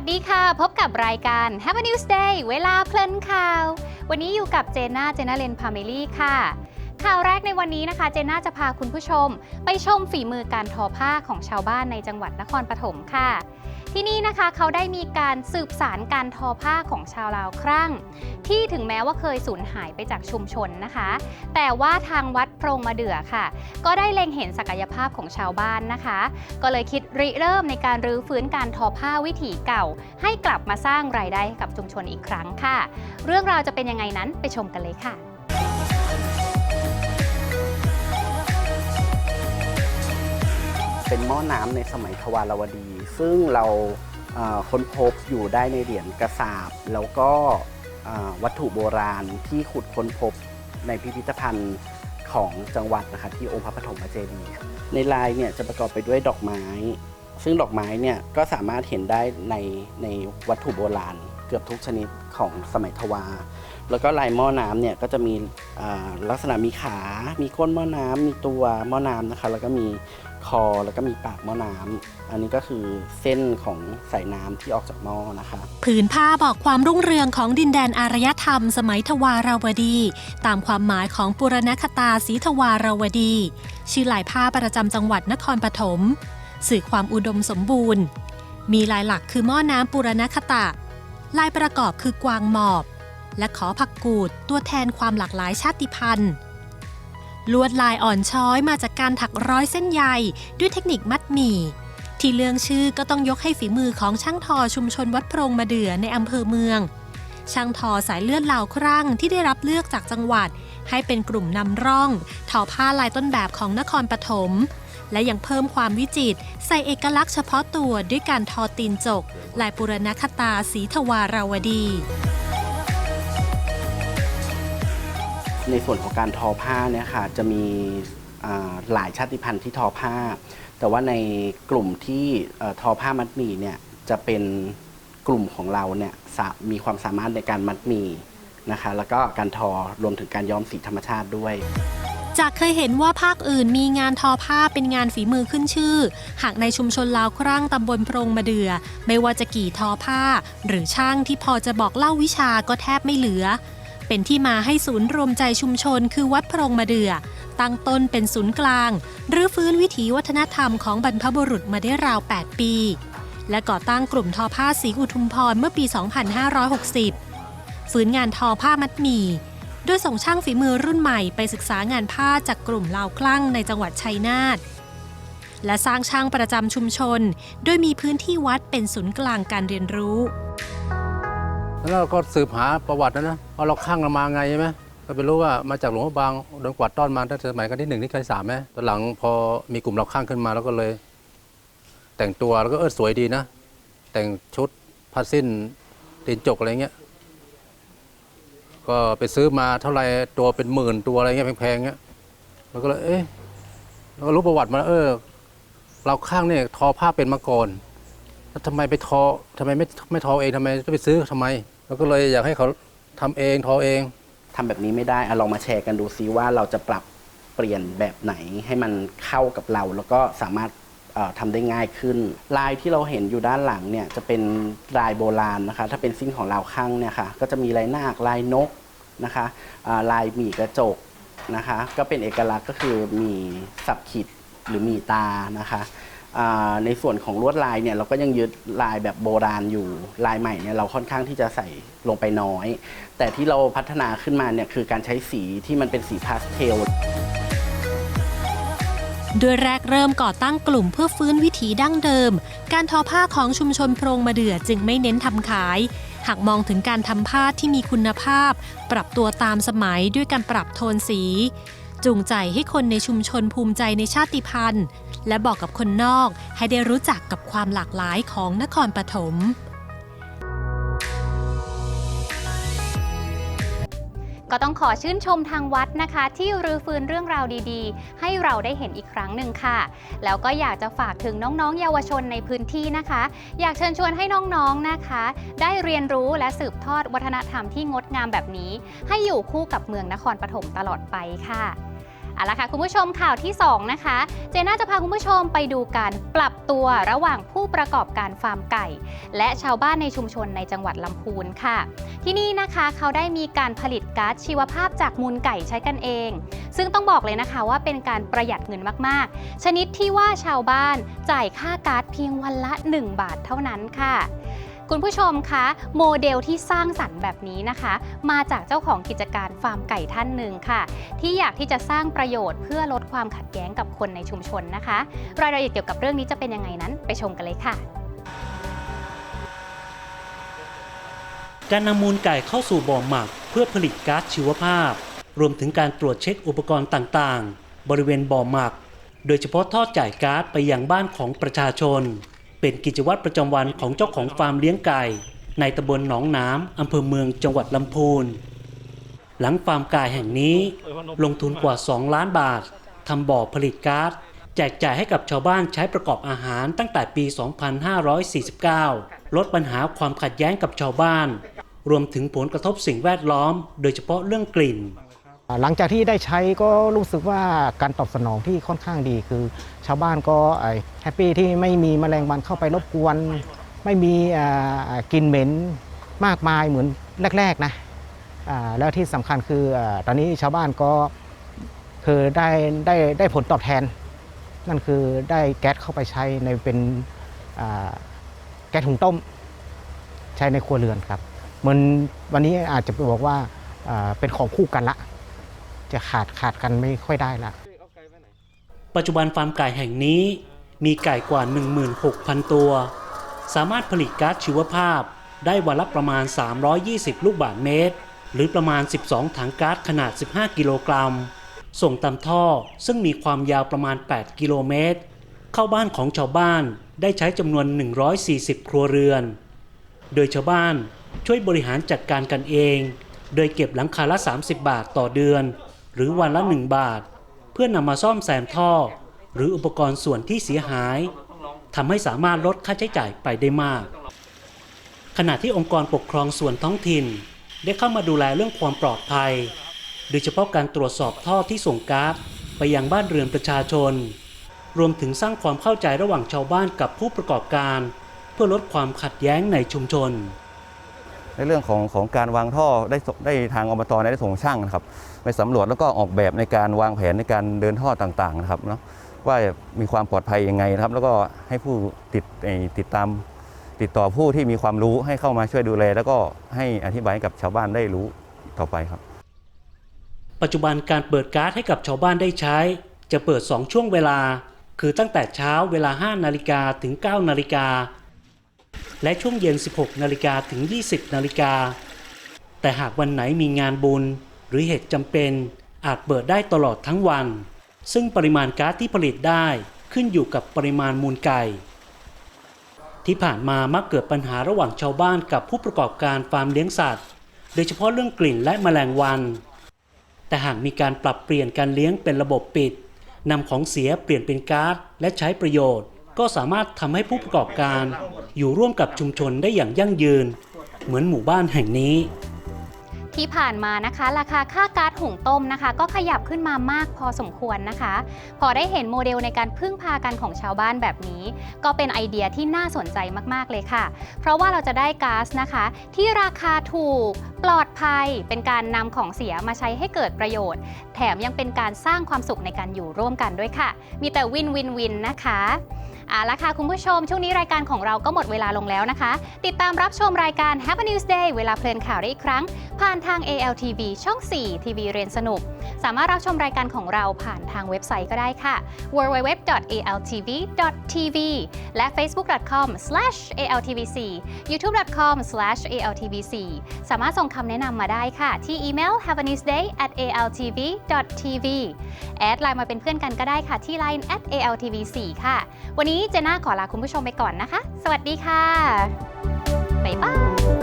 สดีค่ะ พบกับรายการ Happy News Day เวลาเพลินข่าว วันนี้อยู่กับเจน่า เจน่าเลนพาเมลี่ค่ะ ข่าวแรกในวันนี้นะคะ เจน่าจะพาคุณผู้ชม ไปชมฝีมือการทอผ้าของชาวบ้านในจังหวัดนครปฐมค่ะ ที่นี่นะคะเขาได้มีการสืบสารการทอผ้าของชาวลาวครั่ง ที่ถึงแม้ว่าเคยสูญหายไปจากชุมชนนะคะ แต่ว่าทางวัดโพรงมาเดือค่ะ ก็ได้เล็งเห็นศักยภาพของชาวบ้านนะคะ ก็เลยคิดริเริ่มในการรื้อฟื้นการทอผ้าวิถีเก่า ให้กลับมาสร้างรายได้ให้กับชุมชนอีกครั้งค่ะ เรื่องราวจะเป็นยังไงนั้นไปชมกันเลยค่ะ เป็นหม้อน้ำในสมัยทวารวดี ซึ่งเราค้นพบอยู่ได้ในเหรียญกระสาบ แล้วก็วัตถุโบราณที่ขุดค้นพบในพิพิธภัณฑ์ของจังหวัดนะคะที่องค์พระปฐมเจดีย์ในลายเนี่ยจะประกอบไปด้วยดอกไม้ ซึ่งดอกไม้เนี่ยก็สามารถเห็นได้ในในวัตถุโบราณ เกือบทุกชนิดของสมัยทวาร แล้วก็ลายหม้อน้ำเนี่ยก็จะมีลักษณะมีขา มีก้นหม้อน้ำมีตัวหม้อน้ำนะคะ แล้วก็มีคอ แล้วก็มีปากหม้อน้ำอันนี้ก็คือเส้นของสายน้ำที่ออกจากหม้อนะคะ ผืนผ้าบอกความรุ่งเรืองของดินแดนอารยธรรม สมัยทวาราวดี ตามความหมายของปุรณคตาสีทวาราวดี ชื่อลายผ้าประจำจังหวัดนครปฐม สื่อความอุดมสมบูรณ์ มีลายหลักคือหม้อน้ำปุรณคตะ ลายประกอบคือกวางหมอบ และขอผักกูดตัวแทนความหลากหลายชาติพันธุ์ ลวดลายอ่อนช้อยมาจากการถักร้อยเส้นใยด้วยเทคนิคมัดหมี่ ที่เลืองชื่อก็ต้องยกให้ฝีมือของช่างทอชุมชนวัดโพรงมาเดือในอำเภอเมือง ช่างทอสายเลือดลาวครั่งที่ได้รับเลือกจากจังหวัด ให้เป็นกลุ่มนำร่อง ทอผ้าลายต้นแบบของนครปฐมและยังเพิ่มความวิจิตรใส่เอกลักษณ์เฉพาะตัวด้วยการทอตีนจก ลายปุรณคตาสีทวาราวดี ในส่วนของการทอผ้าเนี่ยค่ะจะมีหลายชาติพันธุ์ที่ทอผ้า แต่ว่าในกลุ่มที่ทอผ้ามัดหมี่เนี่ยจะเป็นกลุ่มของเราเนี่ยมีความสามารถในการมัดหมี่นะคะ แล้วก็การทอรวมถึงการย้อมสีธรรมชาติด้วยจากเคยเห็นว่าภาคอื่นมีงานทอผ้าเป็นงานฝีมือขึ้นชื่อ หากในชุมชนลาวครั่งตำบลโพรงมาเดือ ไม่ว่าจะกี่ทอผ้า หรือช่างที่พอจะบอกเล่าวิชาก็แทบไม่เหลือ เป็นที่มาให้ศูนย์รวมใจชุมชนคือวัดพรงมาเดือ ตั้งต้นเป็นศูนย์กลาง หรือฟื้นวิถีวัฒนธรรมของบรรพบุรุษมาได้ราว 8 ปี และก่อตั้งกลุ่มทอผ้าสีอุทุมพรเมื่อปี 2560 ฝืนงานทอผ้ามัดหมี่โดยส่งช่างฝีมือรุ่นใหม่ไปศึกษางานผ้าจากกลุ่มลาวคลั่งในจังหวัดชัยนาทและสร้างช่างประจำชุมชน โดยมีพื้นที่วัดเป็นศูนย์กลางการเรียนรู้ แล้วเราก็สืบหาประวัตินะนะว่าเราข้างเรามาไงใช่ไหมก็ไปรู้ว่ามาจากหลวงพระบางโดนกวาดต้อนมาตั้งแต่สมัยกันที่หนึ่งที่ใครสามไหมตอนหลังพอมีกลุ่มเราข้างขึ้นมาแล้วก็เลย แต่งตัวแล้วก็เออสวยดีนะ แต่งชุดผ้าสิ้นตีนจกอะไรเงี้ยก็ไปซื้อมาเท่าไหรตัวเป็นหมื่นตัวอะไรเงี้ยแพงๆเงี้ยแล้วก็เลยเอ๊ะแล้วก็รู้ประวัติมาเออ เราข้างเนี่ยทอผ้าเป็นมาก่อน แล้วทำไมไปทอทำไมไม่ไม่ทอเองทำไมจะไปซื้อทำไมแล้วก็เลยอยากให้เขาทำเองทอเองทำแบบนี้ไม่ได้อะลองมาแชร์กันดูซิว่าเราจะปรับเปลี่ยนแบบไหนให้มันเข้ากับเรา แล้วก็สามารถเอ่อทำได้ง่ายขึ้น ลายที่เราเห็นอยู่ด้านหลังเนี่ยจะเป็นลายโบราณนะคะ ถ้าเป็นสิ้นของเราวข้างเนี่ยค่ะ ก็จะมีลายนาคลายนกนะคะอ่าลายหมีกระจกนะคะ ก็เป็นเอกลักษณ์ก็คือมีสับขิดหรือมีตานะคะ ในส่วนของลวดลายเนี่ยเราก็ยังยึดลายแบบโบราณอยู่ลายใหม่เนี่ยเราค่อนข้างที่จะใส่ลงไปน้อย แต่ที่เราพัฒนาขึ้นมาเนี่ยคือการใช้สีที่มันเป็นสีพาสเทลโดยแรกเริ่มก่อตั้งกลุ่มเพื่อฟื้นวิถีดั้งเดิม การทอผ้าของชุมชนโพรงมาเดือจึงไม่เน้นทำขาย หากมองถึงการทำผ้าที่มีคุณภาพ ปรับตัวตามสมัยด้วยการปรับโทนสี จูงใจให้คนในชุมชนภูมิใจในชาติพันธุ์ และบอกกับคนนอกให้ได้รู้จักกับความหลากหลายของนครปฐมก็ต้องขอชื่นชมทางวัดนะคะ ที่รื้อฟื้นเรื่องราวดีๆ ให้เราได้เห็นอีกครั้งหนึ่งค่ะ แล้วก็อยากจะฝากถึงน้องๆ เยาวชนในพื้นที่นะคะ อยากเชิญชวนให้น้องๆนะคะ ได้เรียนรู้และสืบทอดวัฒนธรรมที่งดงามแบบนี้ ให้อยู่คู่กับเมืองนครปฐมตลอดไปค่ะ เอาละค่ะคุณผู้ชมข่าวที่ 2 นะคะ เจน่าจะพาคุณผู้ชมไปดูการปรับตัวระหว่างผู้ประกอบการฟาร์มไก่ และชาวบ้านในชุมชนในจังหวัดลำพูนค่ะ ที่นี่นะคะเขาได้มีการผลิตก๊าซชีวภาพจากมูลไก่ใช้กันเอง ซึ่งต้องบอกเลยนะคะว่าเป็นการประหยัดเงินมากๆ ชนิดที่ว่าชาวบ้านจ่ายค่าก๊าซเพียงวันละ 1 บาทเท่านั้นค่ะ คุณผู้ชมคะโมเดลที่สร้างสรรค์แบบนี้นะคะ มาจากเจ้าของกิจการฟาร์มไก่ท่านหนึ่งค่ะ ที่อยากที่จะสร้างประโยชน์เพื่อลดความขัดแย้งกับคนในชุมชนนะคะ รายละเอียดเกี่ยวกับเรื่องนี้จะเป็นยังไงนั้นไปชมกันเลยค่ะ การนำมูลไก่เข้าสู่บ่อหมัก เพื่อผลิตก๊าซชีวภาพ รวมถึงการตรวจเช็คอุปกรณ์ต่างๆ บริเวณบ่อหมัก โดยเฉพาะทอดจ่ายก๊าซไปยังบ้านของประชาชน เป็นกิจวัตรประจำวันของเจ้าของฟาร์มเลี้ยงไก่ ในตำบลหนองน้ำอำเภอเมืองจังหวัดลำพูน หลังฟาร์มไก่แห่งนี้ ลงทุนกว่า 2 ล้านบาททำบ่อผลิตก๊าซแจกจ่ายให้กับชาวบ้านใช้ประกอบอาหารตั้งแต่ปี 2549 ลดปัญหาความขัดแย้งกับชาวบ้าน รวมถึงผลกระทบสิ่งแวดล้อม โดยเฉพาะเรื่องกลิ่น หลังจากที่ได้ใช้ก็รู้สึกว่าการตอบสนองที่ค่อนข้างดีคือ ชาวบ้านก็แฮปปี้ที่ไม่มีแมลงวันเข้าไปรบกวน ไม่มีกลิ่นเหม็นมากมายเหมือนแรกๆนะแล้วที่สำคัญคืออตอนนี้ชาวบ้านก็คือได้ได้ได้ผลตอบแทน นั่นคือได้แก๊สเข้าไปใช้ในเป็นแก๊สหุงต้ม ใช้ในครัวเรือนครับมือนวันนี้อาจจะบอกว่าเป็นของคู่กันละ จะขาดขาดกันไม่ค่อยได้ละปัจจุบันฟาร์มไก่แห่งนี้มีไก่กว่า 16,000 ตัว สามารถผลิตก๊าซชีวภาพได้วันละประมาณ 320 ลูกบาศก์เมตร หรือประมาณ 12 ถังก๊าซขนาด 15 กิโลกรัม ส่งตามท่อซึ่งมีความยาวประมาณ 8 กิโลเมตร เข้าบ้านของชาวบ้านได้ใช้จำนวน 140 ครัวเรือน โดยชาวบ้านช่วยบริหารจัดการกันเอง โดยเก็บหลังคาละ 30 บาทต่อเดือน หรือวันละ 1 บาท เพื่อนำมาซ่อมแซมท่อ หรืออุปกรณ์ส่วนที่เสียหายทำให้สามารถลดค่าใช้จ่ายไปได้มาก ขณะที่องค์กรปกครองส่วนท้องถิ่น ได้เข้ามาดูแลเรื่องความปลอดภัย โดยเฉพาะการตรวจสอบท่อที่ส่งก๊าซไปยังบ้านเรือนประชาชน รวมถึงสร้างความเข้าใจระหว่างชาวบ้านกับผู้ประกอบการ เพื่อลดความขัดแย้งในชุมชน ในเรื่องของของการวางท่อได้ได้ทางอบตได้ส่งช่างนะครับไปสำรวจแล้วก็ออกแบบในการวางแผนในการเดินท่อต่างๆนะครับเนาะว่ามีความปลอดภัยยังไงนะครับ แล้วก็ให้ผู้ติดติดตามติดต่อผู้ที่มีความรู้ให้เข้ามาช่วยดูแล แล้วก็ให้อธิบายกับชาวบ้านได้รู้ต่อไปครับ ปัจจุบันการเปิดก๊าซให้กับชาวบ้านได้ใช้ จะเปิด 2 ช่วงเวลา คือตั้งแต่เช้าเวลา 5 นาฬิกาถึง 9 นาฬิกา และช่วงเย็น 16 นาฬิกาถึง 20 นาฬิกา แต่หากวันไหนมีงานบุญ หรือเหตุจำเป็นอาจเปิดได้ตลอดทั้งวัน ซึ่งปริมาณก๊าซที่ผลิตได้ขึ้นอยู่กับปริมาณมูลไก่ ที่ผ่านมามักเกิดปัญหาระหว่างชาวบ้านกับผู้ประกอบการฟาร์มเลี้ยงสัตว์ โดยเฉพาะเรื่องกลิ่นและแมลงวัน แต่หากมีการปรับเปลี่ยนการเลี้ยงเป็นระบบปิดนำของเสียเปลี่ยนเป็นก๊าซและใช้ประโยชน์ ก็สามารถทำให้ผู้ประกอบการอยู่ร่วมกับชุมชนได้อย่างยั่งยืน เหมือนหมู่บ้านแห่งนี้ ที่ผ่านมานะคะ ราคาค่าก๊าซหุงต้มนะคะ ก็ขยับขึ้นมามากพอสมควรนะคะ พอได้เห็นโมเดลในการพึ่งพากันของชาวบ้านแบบนี้ ก็เป็นไอเดียที่น่าสนใจมากๆเลยค่ะ เพราะว่าเราจะได้ก๊าซนะคะ ที่ราคาถูกปลอดภัยเป็นการนำของเสียมาใช้ให้เกิดประโยชน์ แถมยังเป็นการสร้างความสุขในการอยู่ร่วมกันด้วยค่ะ มีแต่วินวินวินนะคะ เอาละค่ะคุณผู้ชม ช่วงนี้รายการของเราก็หมดเวลาลงแล้วนะคะ ติดตามรับชมรายการ Have a News Day เวลาเพลินข่าวได้อีกครั้ง ผ่านทาง ALTV ช่อง 4 ทีวีเรียนสนุก สามารถรับชมรายการของเราผ่านทางเว็บไซต์ก็ได้ค่ะ www.altv.tv และ facebook.com/altvc youtube.com/altvc สามารถส่งคำแนะนำมาได้ค่ะ ที่อีเมล have a news day at altv.tv แอดไลน์มาเป็นเพื่อนกันก็ได้ค่ะที่ line at altvc ค่ะ วันนี้นี้เจน่าขอลาคุณผู้ชมไปก่อนนะคะ สวัสดีค่ะบ๊ายบาย